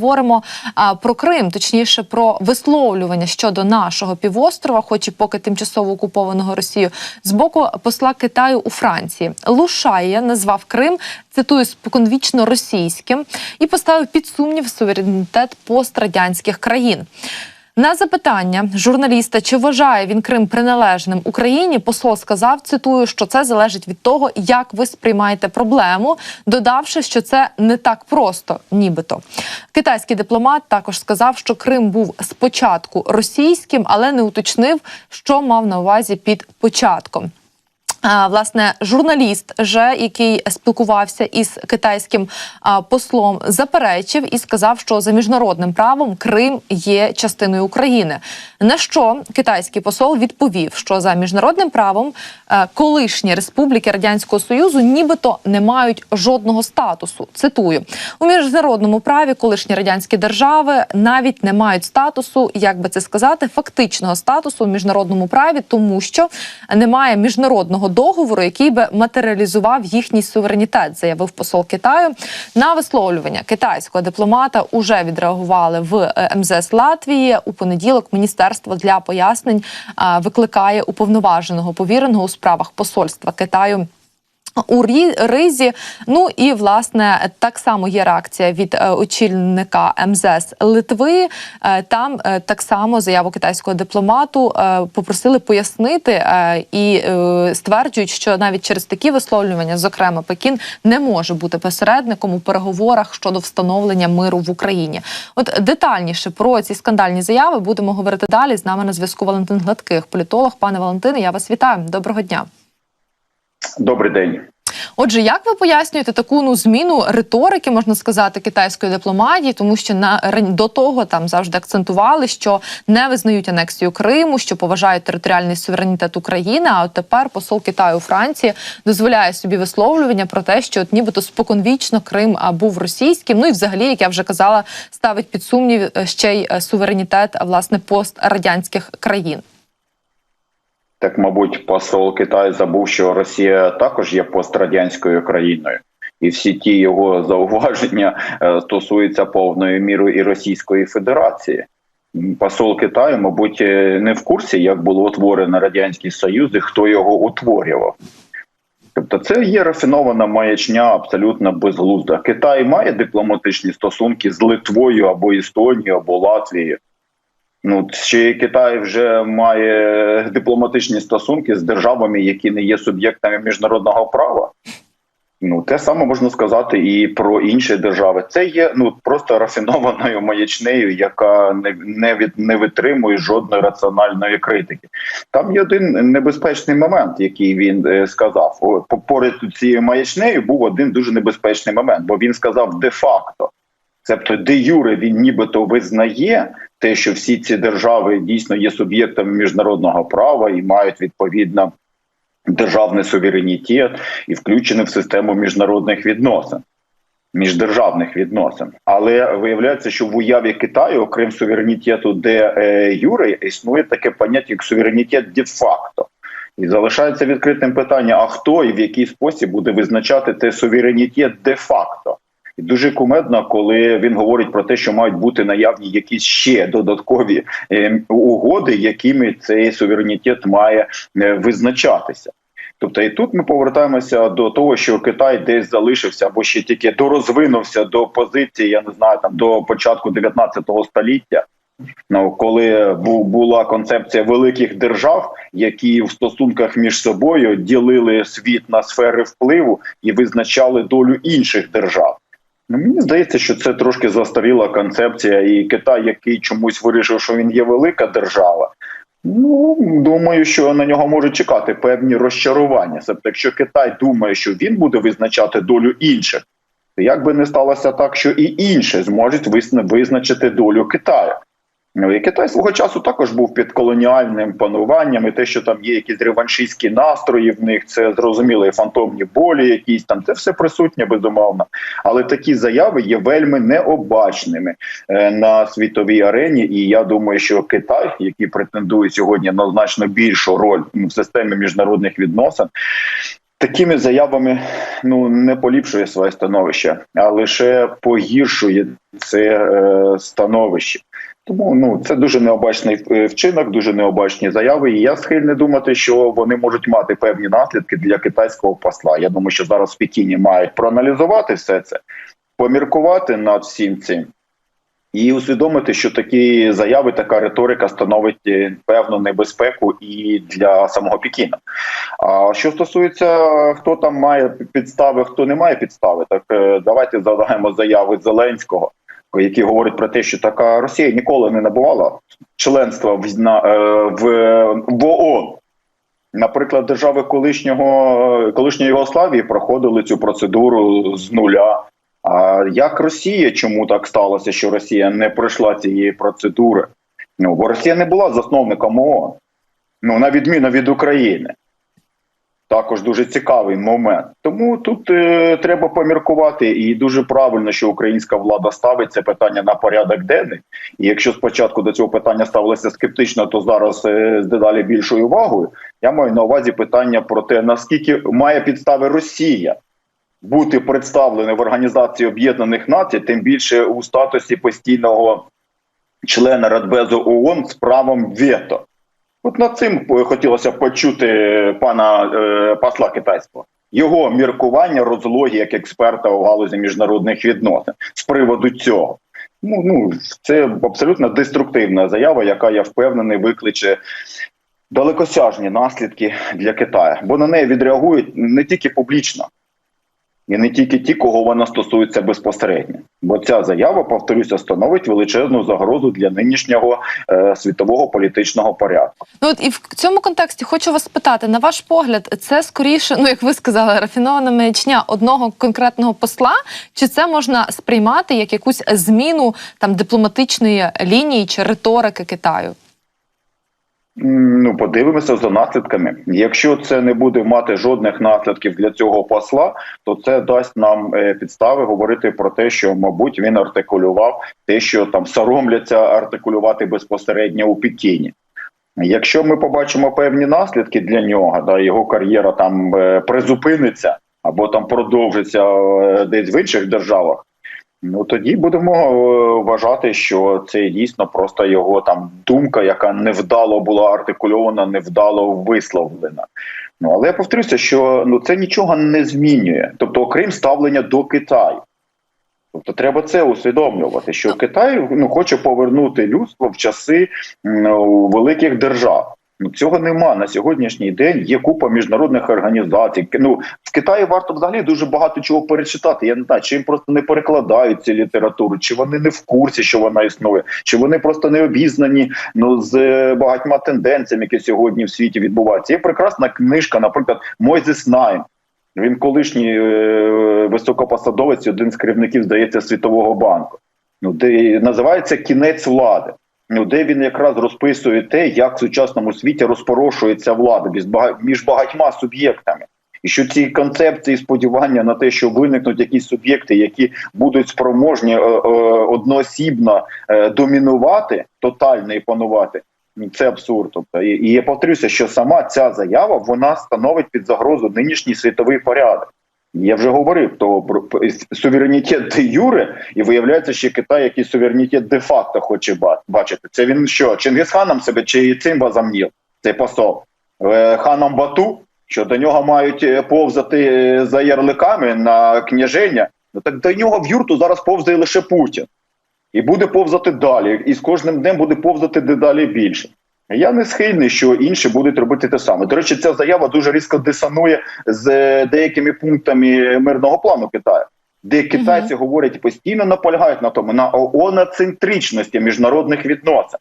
Говоримо а, про Крим, точніше про висловлювання щодо нашого півострова, хоч і поки тимчасово окупованого Росією, з боку посла Китаю у Франції. Лушає назвав Крим, цитую споконвічно російським, і поставив під сумнів суверенітет пострадянських країн. На запитання журналіста, чи вважає він Крим приналежним Україні, посол сказав, цитую, що це залежить від того, як ви сприймаєте проблему, додавши, що це не так просто, нібито. Китайський дипломат також сказав, що Крим був спочатку російським, але не уточнив, що мав на увазі під початком. Власне, журналіст, же, який спілкувався із китайським послом, заперечив і сказав, що за міжнародним правом Крим є частиною України. На що китайський посол відповів, що за міжнародним правом колишні республіки радянського союзу нібито не мають жодного статусу. Цитую у міжнародному праві колишні радянські держави навіть не мають статусу, як би це сказати, фактичного статусу у міжнародному праві, тому що немає міжнародного договору, який би матеріалізував їхній суверенітет, заявив посол Китаю. На висловлювання китайського дипломата уже відреагували в е, МЗС Латвії у понеділок. Міністерство для пояснень викликає уповноваженого повіреного у справах посольства Китаю. У Ризі, ну і власне так само є реакція від е, очільника МЗС Литви. Е, там е, так само заяву китайського дипломату попросили пояснити і стверджують, що навіть через такі висловлювання, зокрема Пекін, не може бути посередником у переговорах щодо встановлення миру в Україні. От детальніше про ці скандальні заяви будемо говорити далі. З нами на зв'язку Валентин Гладких, політолог. Пане Валентине, я вас вітаю. Доброго дня. Добрий день. Отже, як ви пояснюєте таку ну зміну риторики, можна сказати, китайської дипломатії, тому що на до того там завжди акцентували, що не визнають анексію Криму, що поважають територіальний суверенітет України. А от тепер посол Китаю у Франції дозволяє собі висловлювання про те, що от нібито споконвічно Крим був російським. Ну і взагалі, як я вже казала, ставить під сумнів е, ще й е, суверенітет власне пострадянських країн. Так, мабуть, посол Китаю забув, що Росія також є пострадянською країною, і всі ті його зауваження е, стосуються повною мірою і Російської Федерації. Посол Китаю, мабуть, е, не в курсі, як було утворено радянський Союз і хто його утворював. Тобто, це є рафінована маячня абсолютно безглузда. Китай має дипломатичні стосунки з Литвою або Естонією, або Латвією. Ну чи Китай вже має дипломатичні стосунки з державами, які не є суб'єктами міжнародного права? Ну, те саме можна сказати і про інші держави. Це є ну просто рафінованою маячнею, яка не не від не витримує жодної раціональної критики. Там є один небезпечний момент, який він е, сказав. О, по- поряд цією маячнею був один дуже небезпечний момент, бо він сказав де-факто. Тобто, де юре він нібито визнає те, що всі ці держави дійсно є суб'єктами міжнародного права і мають відповідно державний суверенітет і включені в систему міжнародних відносин. Міждержавних відносин, але виявляється, що в уяві Китаю, окрім суверенітету, де е, юре, існує таке поняття як суверенітет де-факто, і залишається відкритим питання: а хто і в який спосіб буде визначати цей суверенітет де-факто? Дуже кумедно, коли він говорить про те, що мають бути наявні якісь ще додаткові е, угоди, якими цей суверенітет має е, визначатися. Тобто, і тут ми повертаємося до того, що Китай десь залишився або ще тільки дорозвинувся до позиції, я не знаю, там до початку 19 століття. Ну, коли бу- була концепція великих держав, які в стосунках між собою ділили світ на сфери впливу і визначали долю інших держав. Ну, мені здається, що це трошки застаріла концепція, і Китай, який чомусь вирішив, що він є велика держава. Ну думаю, що на нього можуть чекати певні розчарування. Тобто, якщо Китай думає, що він буде визначати долю інших, то як би не сталося так, що і інші зможуть визначити долю Китаю. Ну, і Китай свого часу також був під колоніальним пануванням, і те, що там є якісь реваншистські настрої в них, це зрозуміло, і фантомні болі, якісь там це все присутнє, безумовно. Але такі заяви є вельми необачними е, на світовій арені. І я думаю, що Китай, який претендує сьогодні на значно більшу роль в системі міжнародних відносин, такими заявами ну не поліпшує своє становище, а лише погіршує це е, становище. Тому ну це дуже необачний е, вчинок, дуже необачні заяви. І я схильний думати, що вони можуть мати певні наслідки для китайського посла. Я думаю, що зараз в Пекіні мають проаналізувати все це, поміркувати над всім цим. І усвідомити, що такі заяви, така риторика становить е, певну небезпеку і для самого Пекіна. А що стосується хто там має підстави, хто не має підстави, так е, давайте згадаємо заяви Зеленського, який говорить про те, що така Росія ніколи не набувала членства в на е, в, в ООН. Наприклад, держави колишнього колишньої Югославії проходили цю процедуру з нуля. А як Росія, чому так сталося, що Росія не пройшла цієї процедури? Ну бо Росія не була засновником ООН, ну на відміну від України. Також дуже цікавий момент. Тому тут е, треба поміркувати, і дуже правильно, що українська влада ставить це питання на порядок денний. І якщо спочатку до цього питання ставилося скептично, то зараз е, з дедалі більшою увагою. Я маю на увазі питання про те, наскільки має підстави Росія бути представленою в Організації Об'єднаних Націй, тим більше у статусі постійного члена Радбезу ООН з правом вето. От над цим хотілося почути пана е, посла китайського. Його міркування розлогі як експерта у галузі міжнародних відносин з приводу цього. Ну ну це абсолютно деструктивна заява, яка я впевнений викличе далекосяжні наслідки для Китаю, бо на неї відреагують не тільки публічно, і не тільки ті, кого вона стосується безпосередньо, бо ця заява, повторюся, становить величезну загрозу для нинішнього е, світового політичного порядку. Ну от і в цьому контексті хочу вас спитати: на ваш погляд, це скоріше, ну як ви сказали, рафінована маячня одного конкретного посла, чи це можна сприймати як якусь зміну там дипломатичної лінії чи риторики Китаю? Ну, подивимося за наслідками. Якщо це не буде мати жодних наслідків для цього посла, то це дасть нам е, підстави говорити про те, що, мабуть, він артикулював те, що там соромляться артикулювати безпосередньо у Пекіні. Якщо ми побачимо певні наслідки для нього, да його кар'єра там е, призупиниться або там продовжиться е, десь в інших державах. Ну тоді будемо е, вважати, що це дійсно просто його там думка, яка невдало була артикульована, невдало висловлена. Ну але я повторюся, що ну це нічого не змінює, тобто, окрім ставлення до Китаю. Тобто треба це усвідомлювати, що Китай ну хоче повернути людство в часи ну, великих держав. Ну цього нема на сьогоднішній день. Є купа міжнародних організацій. Ну в Китаї варто взагалі дуже багато чого перечитати. Я не знаю, чи їм просто не перекладають цю літературу, чи вони не в курсі, що вона існує, чи вони просто не обізнані ну з е, багатьма тенденціями, які сьогодні в світі відбуваються. Є прекрасна книжка, наприклад, Мойзес Найм. Він колишній е, високопосадовець, один з керівників, здається, Світового банку. Ну, де називається Кінець влади. Ну, де він якраз розписує те, як в сучасному світі розпорошується влада між багатьма суб'єктами, і що ці концепції, сподівання на те, що виникнуть якісь суб'єкти, які будуть спроможні е, е, одноосібно е, домінувати, тотально і панувати. ну, Це абсурд. Тобто, і, і я повторюся, що сама ця заява вона становить під загрозу нинішній світовий порядок. Я вже говорив то про суверенітет де юре, і виявляється, що Китай який суверенітет де факто хоче бачити. Це він що Чингисханом себе чи цим базамнів, цей посол е, ханом Бату, що до нього мають е, повзати е, за ярликами на княження. Ну так до нього в юрту зараз повзає лише Путін, і буде повзати далі. І з кожним днем буде повзати дедалі більше. Я не схильний, що інші будуть робити те саме. До речі, ця заява дуже різко дисонує з деякими пунктами мирного плану Китаю, де китайці угу. говорять постійно наполягають на тому на ооноцентричності міжнародних відносин.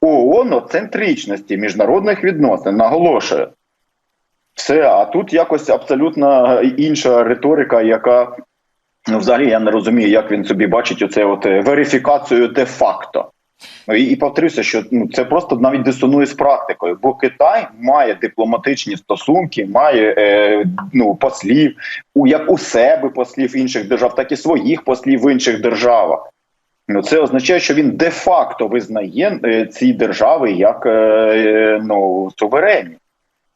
ооноцентричності міжнародних відносин наголошую. Все, а тут якось абсолютно інша риторика, яка ну, взагалі я не розумію, як він собі бачить оце от верифікацію де-факто. Ну, і, і повторюся, що ну це просто навіть дисонує з практикою, бо Китай має дипломатичні стосунки, має е, ну послів у як у себе послів інших держав, так і своїх послів в інших державах. Ну це означає, що він де-факто визнає е, ці держави як е, ну суверенні.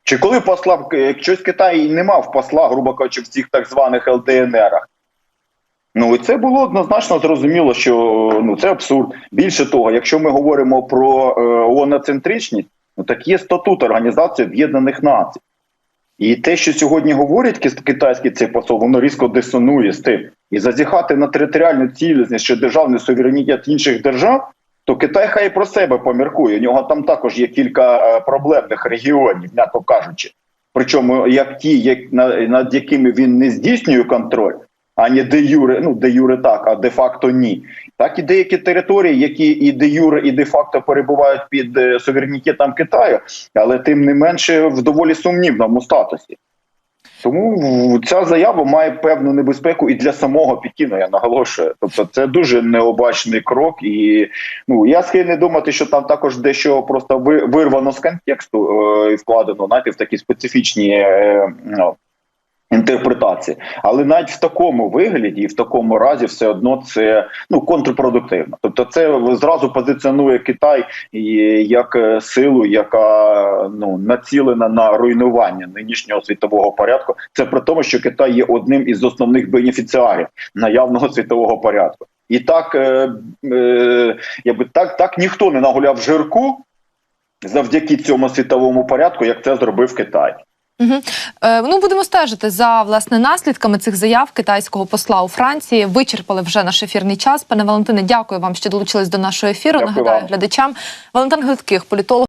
Чи коли посла в- якщо Китай не мав посла, грубо кажучи, в цих так званих ЛДНРах? Ну і це було однозначно зрозуміло, що ну це абсурд. Більше того, якщо ми говоримо про е, ооноцентричність, ну так є статут Організації Об'єднаних Націй. І те, що сьогодні говорять китайський цей посол, воно різко дисонує з тим. І зазіхати на територіальну цілісність чи державний суверенітет інших держав, то Китай хай про себе поміркує. У нього там також є кілька е, проблемних регіонів, м'яко кажучи. Причому як ті, як, над якими він не здійснює контроль, ані де юре, ну де юре так, а де факто ні. Так і деякі території, які і де юре, і де факто перебувають під е, суверенітетом Китаю, але тим не менше в доволі сумнівному статусі. Тому ця заява має певну небезпеку і для самого Пекіну, я наголошую. Тобто, це дуже необачний крок, і ну я схильний думати, що там також дещо просто вирвано з контексту е, і вкладено знаєте, в такі специфічні е, ну, інтерпретації. Але навіть в такому вигляді і в такому разі все одно це ну контрпродуктивно. Тобто, це зразу позиціонує Китай як е, силу, яка ну націлена на руйнування нинішнього світового порядку. Це при тому, що Китай є одним із основних бенефіціарів наявного світового порядку. І так, е, е, якби так, так ніхто не нагуляв жирку завдяки цьому світовому порядку, як це зробив Китай. Угу. Е, ну будемо стежити за власне наслідками цих заяв китайського посла у Франції. Вичерпали вже наш ефірний час. Пане Валентине, дякую вам, що долучились до нашого ефіру. Дякую Нагадаю вам. глядачам. Валентин Глитких, політолог.